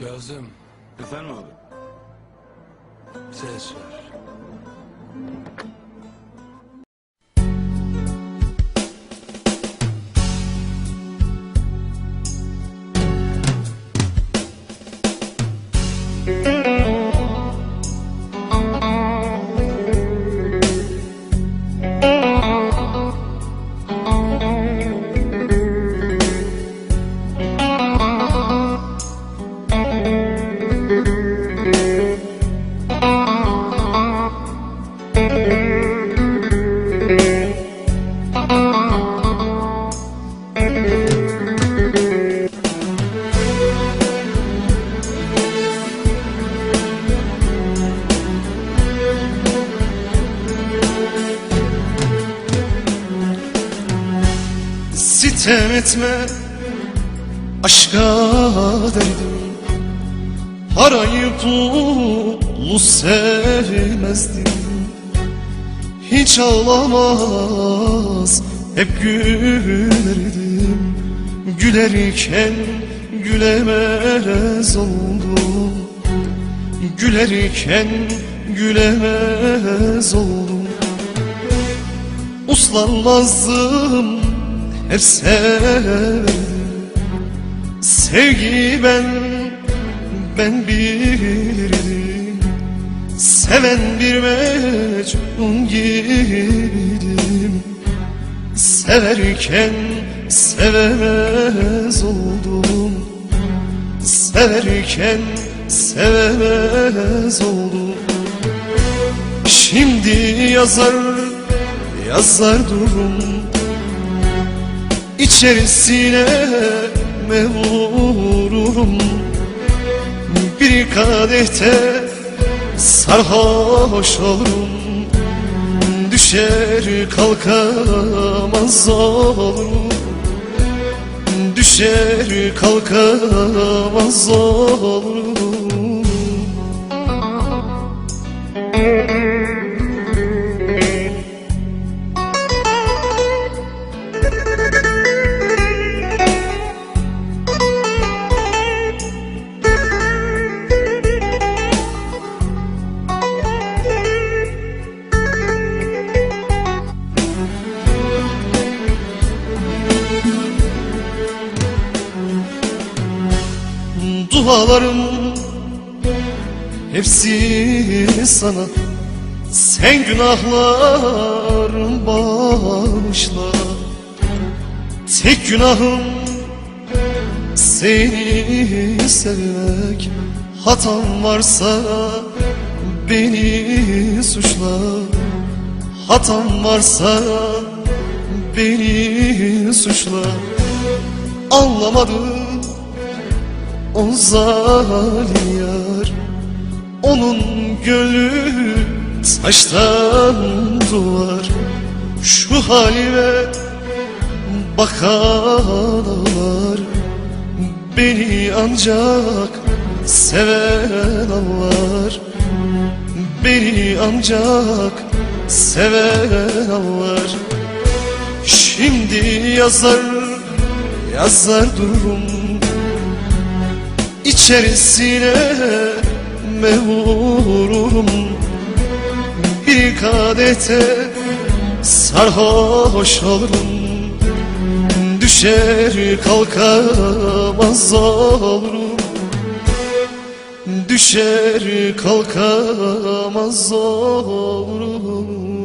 Kazım Efendim abi? ses ver. Sitem etme aşka derdim Parayı pulu sevmezdim. Hiç ağlamaz hep gülerdim. Gülerken gülemez oldum. Gülerken gülemez oldum. Uslanmazdım hep severdim Sevgi ben, ben bilirdim Seven bir mecnun gibiydim Severken sevemez oldum. Severken sevemez oldum. Şimdi yazar, yazar durum İçerisine me vururum? Bir kadehte sarhoş olurum. Düşer kalkamaz olurum. Düşer kalkamaz olurum Dualarım. Hepsi sana. Sen günahlarım bağışla. Tek günahım seni sevmek. Hatam varsa beni suçla. Hatam varsa beni suçla. Anlamadım o zalim yar. Onun gönlü taştan duvar. Şu halime bakan ağlar. Beni ancak seven anlar Beni ancak seven anlar Şimdi yazar yazar durum İçerisine me vururum. Bir kadete sarhoş olurum. Düşer kalkamaz olurum. Düşer kalkamaz olurum